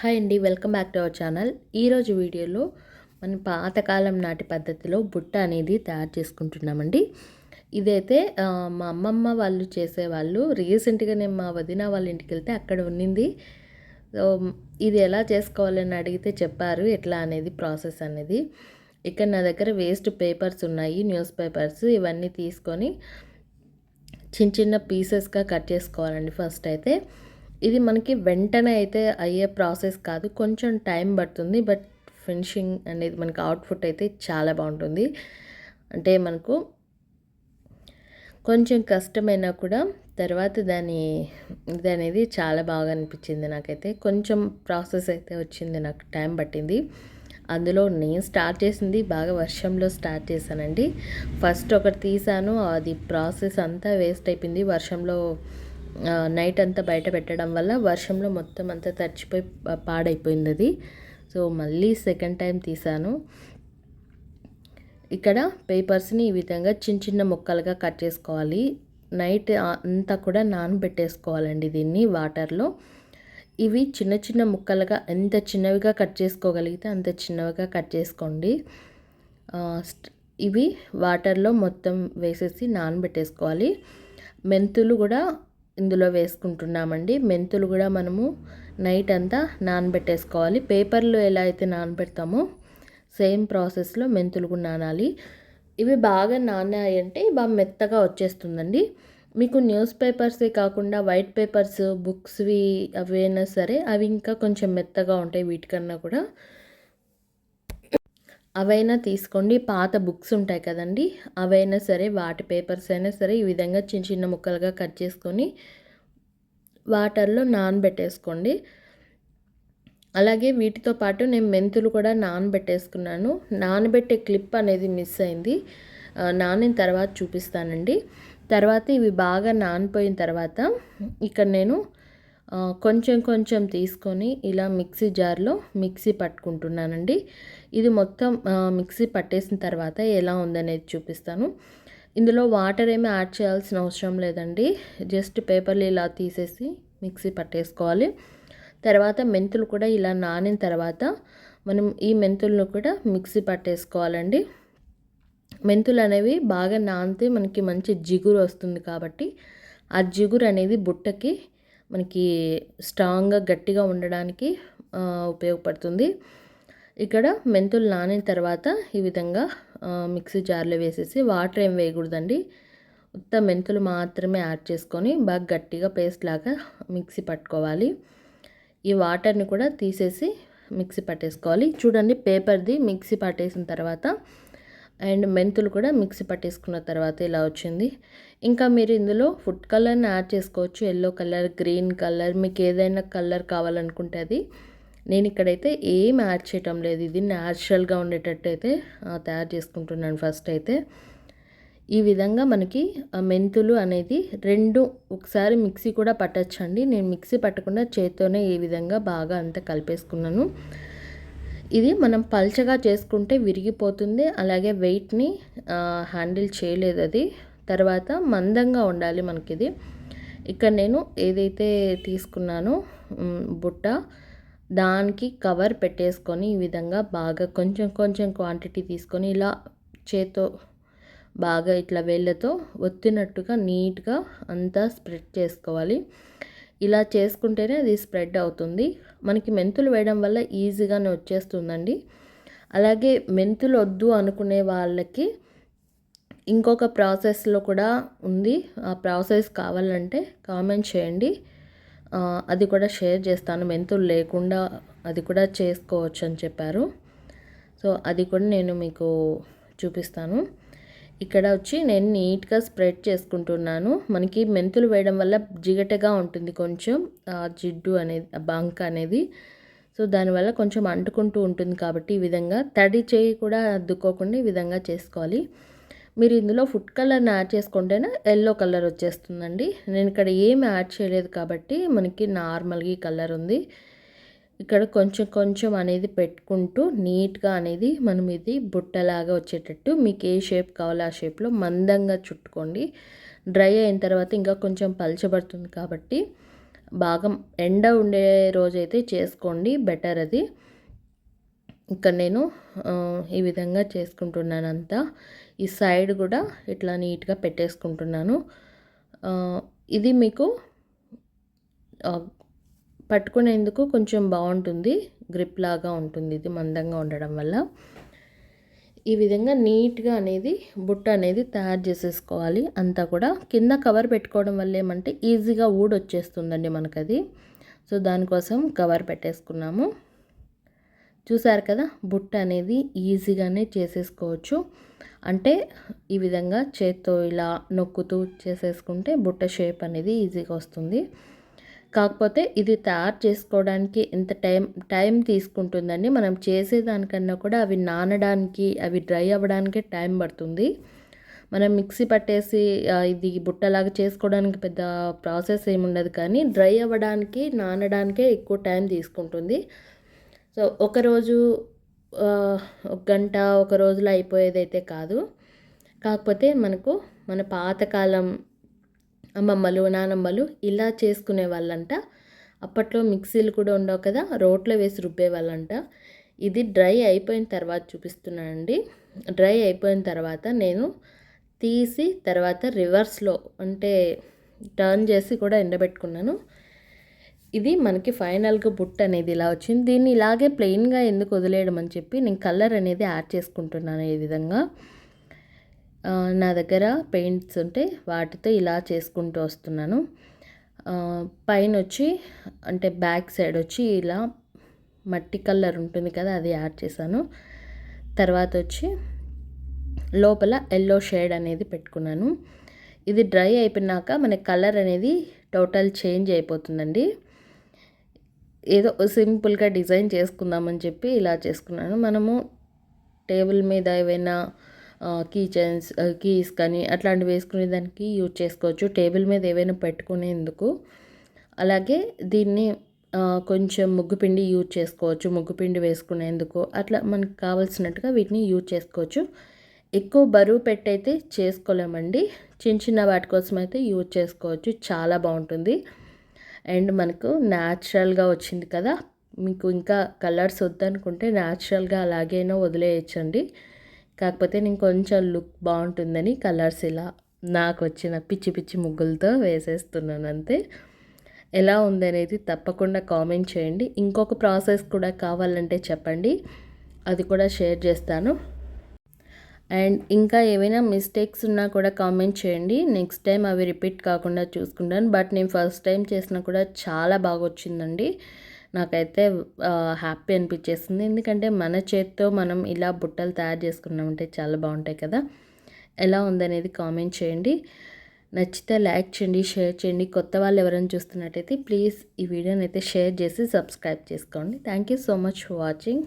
Hi అండి welcome back to our channel. ఈరోజు వీడియోలో మన పాతకాలం నాటి పద్ధతిలో బుట్ట అనేది తయారు చేసుకుంటున్నామండి. ఇదైతే మా అమ్మమ్మ వాళ్ళు చేసేవాళ్ళు. రీసెంట్గా నేను మా వదిన వాళ్ళ ఇంటికి వెళ్తే అక్కడ ఉన్నింది. సో ఇది ఎలా చేసుకోవాలని అడిగితే చెప్పారు ఎట్లా అనేది ప్రాసెస్ అనేది. ఇక్కడ నా దగ్గర వేస్ట్ పేపర్స్ ఉన్నాయి న్యూస్ పేపర్స్. ఇవన్నీ తీసుకొని చిన్న చిన్న పీసెస్గా కట్ చేసుకోవాలండి ఫస్ట్ అయితే. ఇది మనకి వెంటనే అయితే అయ్యే ప్రాసెస్ కాదు. కొంచెం టైం పడుతుంది. బట్ ఫినిషింగ్ అనేది మనకి అవుట్పుట్ అయితే చాలా బాగుంటుంది. అంటే మనకు కొంచెం కష్టమైనా కూడా తర్వాత దాని ఇది అనేది చాలా బాగా అనిపించింది నాకైతే. కొంచెం ప్రాసెస్ అయితే వచ్చింది నాకు టైం పట్టింది. అందులో నేను స్టార్ట్ చేసింది బాగా వర్షంలో స్టార్ట్ చేశానండి. ఫస్ట్ ఒకటి తీసాను. అది ప్రాసెస్ అంతా వేస్ట్ అయిపోయింది. వర్షంలో నైట్ అంతా బయట పెట్టడం వల్ల వర్షంలో మొత్తం అంతా తడిచిపోయి పాడైపోయింది అది. సో మళ్ళీ సెకండ్ టైం తీసాను. ఇక్కడ పేపర్స్ని ఈ విధంగా చిన్న చిన్న ముక్కలుగా కట్ చేసుకోవాలి. నైట్ అంతా కూడా నానబెట్టేసుకోవాలండి దీన్ని వాటర్లో. ఇవి చిన్న చిన్న ముక్కలుగా ఎంత చిన్నవిగా కట్ చేసుకోగలిగితే అంత చిన్నవిగా కట్ చేసుకోండి. ఇవి వాటర్లో మొత్తం వేసేసి నానబెట్టేసుకోవాలి. మెంతులు కూడా ఇందులో వేసుకుంటున్నామండి. మెంతులు కూడా మనము నైట్ అంతా నానబెట్టేసుకోవాలి. పేపర్లో ఎలా అయితే నానబెడతామో సేమ్ ప్రాసెస్లో మెంతులు కూడా నానాలి. ఇవి బాగా నానాయంటే బాగా మెత్తగా వచ్చేస్తుందండి. మీకు న్యూస్ పేపర్సే కాకుండా వైట్ పేపర్స్ బుక్స్వి అవైనా సరే అవి ఇంకా కొంచెం మెత్తగా ఉంటాయి వీటికన్నా కూడా. అవైనా తీసుకోండి. పాత బుక్స్ ఉంటాయి కదండి. అవైనా సరే వాటి పేపర్స్ అయినా సరే ఈ విధంగా చిన్న చిన్న ముక్కలుగా కట్ చేసుకొని వాటర్లో నానబెట్టేసుకోండి. అలాగే వీటితో పాటు నేను మెంతులు కూడా నానబెట్టేసుకున్నాను. నానబెట్టే క్లిప్ అనేది మిస్ అయింది. నానిన తర్వాత చూపిస్తానండి. తర్వాత ఇవి బాగా నానిపోయిన తర్వాత ఇక్కడ నేను కొంచెం కొంచెం తీసుకొని ఇలా మిక్సీ జార్లో మిక్సీ పట్టుకుంటున్నానండి. ఇది మొత్తం మిక్సీ పట్టేసిన తర్వాత ఎలా ఉందనేది చూపిస్తాను. ఇందులో వాటర్ ఏమీ యాడ్ చేయాల్సిన అవసరం లేదండి. జస్ట్ పేపర్లు ఇలా తీసేసి మిక్సీ పట్టేసుకోవాలి. తర్వాత మెంతులు కూడా ఇలా నానిన తర్వాత మనం ఈ మెంతులను కూడా మిక్సీ పట్టేసుకోవాలండి. మెంతులు అనేవి బాగా నానితే మనకి మంచి జిగురు వస్తుంది కాబట్టి ఆ జిగురు అనేది బుట్టకి మనకి స్ట్రాంగ్గా గట్టిగా ఉండడానికి ఉపయోగపడుతుంది. ఇక్కడ మెంతులు నానిన తర్వాత ఈ విధంగా మిక్సీ జార్లో వేసేసి వాటర్ ఏం వేయకూడదండి. ఉత్త మెంతులు మాత్రమే యాడ్ చేసుకొని బాగా గట్టిగా పేస్ట్ లాగా మిక్సీ పట్టుకోవాలి. ఈ వాటర్ని కూడా తీసేసి మిక్సీ పట్టేసుకోవాలి. చూడండి పేపర్ది మిక్సీ పట్టేసిన తర్వాత అండ్ మెంతులు కూడా మిక్సీ పట్టేసుకున్న తర్వాత ఇలా వచ్చింది. ఇంకా మీరు ఇందులో ఫుడ్ కలర్ని యాడ్ చేసుకోవచ్చు. ఎల్లో కలర్ గ్రీన్ కలర్ మీకు ఏదైనా కలర్ కావాలనుకుంటే అది. నేను ఇక్కడైతే ఏం యాడ్ చేయటం లేదు. ఇది న్యాచురల్గా ఉండేటట్టు అయితే తయారు చేసుకుంటున్నాను ఫస్ట్ అయితే ఈ విధంగా మనకి మెంతులు అనేది రెండు ఒకసారి మిక్సీ కూడా పట్టచ్చండి. నేను మిక్సీ పట్టకుండా చేత్తోనే ఈ విధంగా బాగా అంతా కలిపేసుకున్నాను. ఇది మనం పల్చగా చేసుకుంటే విరిగిపోతుంది. అలాగే వెయిట్ని హ్యాండిల్ చేయలేదు అది. తర్వాత మందంగా ఉండాలి మనకి ఇది ఇక్కడ నేను ఏదైతే తీసుకున్నానో బుట్ట దానికి కవర్ పెట్టేసుకొని ఈ విధంగా బాగా కొంచెం కొంచెం క్వాంటిటీ తీసుకొని ఇలా చేతో బాగా ఇట్లా వేళ్ళతో ఒత్తినట్టుగా నీట్గా అంతా స్ప్రెడ్ చేసుకోవాలి. ఇలా చేసుకుంటేనే అది స్ప్రెడ్ అవుతుంది. మనకి మెంతులు వేయడం వల్ల ఈజీగానే వచ్చేస్తుందండి. అలాగే మెంతులు వద్దు అనుకునే వాళ్ళకి ఇంకొక ప్రాసెస్లో కూడా ఉంది. ఆ ప్రాసెస్ కావాలంటే కామెంట్ చేయండి. అది కూడా షేర్ చేస్తాను. మెంతులు లేకుండా అది కూడా చేసుకోవచ్చు అని చెప్పారు. సో అది కూడా నేను మీకు చూపిస్తాను. ఇక్కడ వచ్చి నేను నీట్గా స్ప్రెడ్ చేసుకుంటున్నాను. మనకి మెంతులు వేయడం వల్ల జిగటగా ఉంటుంది కొంచెం జిడ్డు అనేది బంక్ అనేది. సో దానివల్ల కొంచెం అంటుకుంటూ ఉంటుంది కాబట్టి ఈ విధంగా. తడి చేయి కూడా అద్దుకోకుండా ఈ విధంగా చేసుకోవాలి. మీరు ఇందులో ఫుడ్ కలర్ని యాడ్ చేసుకుంటేనే ఎల్లో కలర్ వచ్చేస్తుందండి. నేను ఇక్కడ ఏమి యాడ్ చేయలేదు కాబట్టి మనకి నార్మల్గా ఈ కలర్ ఉంది. ఇక్కడ కొంచెం కొంచెం అనేది పెట్టుకుంటూ నీట్గా అనేది మనం ఇది బుట్టలాగా వచ్చేటట్టు మీకు ఏ షేప్ కావాలో ఆ షేప్లో మందంగా చుట్టుకోండి. డ్రై అయిన తర్వాత ఇంకా కొంచెం పలచబడుతుంది కాబట్టి బాగా ఎండ ఉండే రోజైతే చేసుకోండి బెటర్ అది. ఇక్కడ నేను ఈ విధంగా చేసుకుంటున్నాను అంతా ఈ సైడ్ కూడా ఇట్లా నీట్గా పెట్టేసుకుంటున్నాను. ఇది మీకు పట్టుకునేందుకు కొంచెం బాగుంటుంది. గ్రిప్ లాగా ఉంటుంది ఇది మందంగా ఉండడం వల్ల. ఈ విధంగా నీట్గా అనేది బుట్ట అనేది తయారు చేసేసుకోవాలి. అంతా కూడా కింద కవర్ పెట్టుకోవడం వల్ల ఏమంటే ఈజీగా ఊడొచ్చేస్తుందండి మనకది. సో దానికోసం కవర్ పెట్టేసుకున్నాము. చూసారు కదా బుట్ట అనేది ఈజీగానే చేసేసుకోవచ్చు. అంటే ఈ విధంగా చేత్తో ఇలా నొక్కుతూ చేసేసుకుంటే బుట్ట షేప్ అనేది ఈజీగా వస్తుంది. కాకపోతే ఇది తయారు చేసుకోవడానికి ఎంత టైం టైం తీసుకుంటుందండి. మనం చేసేదానికన్నా కూడా అవి నానడానికి అవి డ్రై అవ్వడానికి టైం పడుతుంది. మనం మిక్సీ పట్టేసి ఇది బుట్టలాగా చేసుకోవడానికి పెద్ద ప్రాసెస్ ఏముండదు కానీ డ్రై అవ్వడానికి నానడానికే ఎక్కువ టైం తీసుకుంటుంది. సో ఒకరోజు ఒక గంట ఒక రోజులో అయిపోయేదైతే కాదు. కాకపోతే మనకు మన పాతకాలం అమ్మమ్మలు నానమ్మలు ఇలా చేసుకునే వాళ్ళంట. అప్పట్లో మిక్సీలు కూడా ఉండవు కదా రోట్లో వేసి రుబ్బే వాళ్ళంట. ఇది డ్రై అయిపోయిన తర్వాత చూపిస్తున్నానండి డ్రై అయిపోయిన తర్వాత నేను తీసి తర్వాత రివర్స్లో అంటే టర్న్ చేసి కూడా ఎండబెట్టుకున్నాను. ఇది మనకి ఫైనల్గా బుట్ట అనేది ఇలా వచ్చింది. దీన్ని ఇలాగే ప్లెయిన్గా ఎందుకు వదిలేయడం అని చెప్పి నేను కలర్ అనేది యాడ్ చేసుకుంటున్నాను ఈ విధంగా. నా దగ్గర పెయింట్స్ ఉంటే వాటితో ఇలా చేసుకుంటూ వస్తున్నాను. పైన వచ్చి అంటే బ్యాక్ సైడ్ వచ్చి ఇలా మట్టి కలర్ ఉంటుంది కదా అది యాడ్ చేశాను. తర్వాత వచ్చి లోపల ఎల్లో షేడ్ అనేది పెట్టుకున్నాను. ఇది డ్రై అయిపోయినాక మన కలర్ అనేది టోటల్ చేంజ్ అయిపోతుందండి. ఏదో సింపుల్గా డిజైన్ చేసుకుందామని చెప్పి ఇలా చేసుకున్నాను. మనము టేబుల్ మీద ఏవైనా కీ చైన్స్ కీస్ కానీ అట్లాంటివి వేసుకునే దానికి యూజ్ చేసుకోవచ్చు. టేబుల్ మీద ఏవైనా పెట్టుకునేందుకు. అలాగే దీన్ని కొంచెం ముగ్గుపిండి యూజ్ చేసుకోవచ్చు. ముగ్గుపిండి వేసుకునేందుకు. అట్లా మనకు కావాల్సినట్టుగా వీటిని యూజ్ చేసుకోవచ్చు. ఎక్కువ బరువు పెట్టయితే చేసుకోలేమండి. చిన్న చిన్న వాటి కోసం అయితే యూజ్ చేసుకోవచ్చు. చాలా బాగుంటుంది. అండ్ మనకు న్యాచురల్గా వచ్చింది కదా మీకు ఇంకా కలర్స్ వద్దనుకుంటే న్యాచురల్గా అలాగైనా వదిలేయచ్చండి. కాకపోతే నేను కొంచెం లుక్ బాగుంటుందని కలర్స్ ఇలా నాకు వచ్చిన పిచ్చి పిచ్చి ముగ్గులతో వేసేస్తున్నాను అంతే. ఎలా ఉందనేది తప్పకుండా కామెంట్ చేయండి. ఇంకొక ప్రాసెస్ కూడా కావాలంటే చెప్పండి. అది కూడా షేర్ చేస్తాను. అండ్ ఇంకా ఏవైనా మిస్టేక్స్ ఉన్నా కూడా కామెంట్ చేయండి. నెక్స్ట్ టైం అవి రిపీట్ కాకుండా చూసుకుంటాను. బట్ నేను ఫస్ట్ టైం చేసినా కూడా చాలా బాగా వచ్చిందండి. నాకైతే హ్యాపీ అనిపించేస్తుంది ఎందుకంటే మన చేత్తో మనం ఇలా బుట్టలు తయారు చేసుకున్నామంటే చాలా బాగుంటాయి కదా. ఎలా ఉందనేది కామెంట్ చేయండి. నచ్చితే లైక్ చేయండి షేర్ చేయండి. కొత్త వాళ్ళు ఎవరైనా చూస్తున్నట్టయితే ప్లీజ్ ఈ వీడియోని అయితే షేర్ చేసి సబ్స్క్రైబ్ చేసుకోండి. Thank you so much for watching.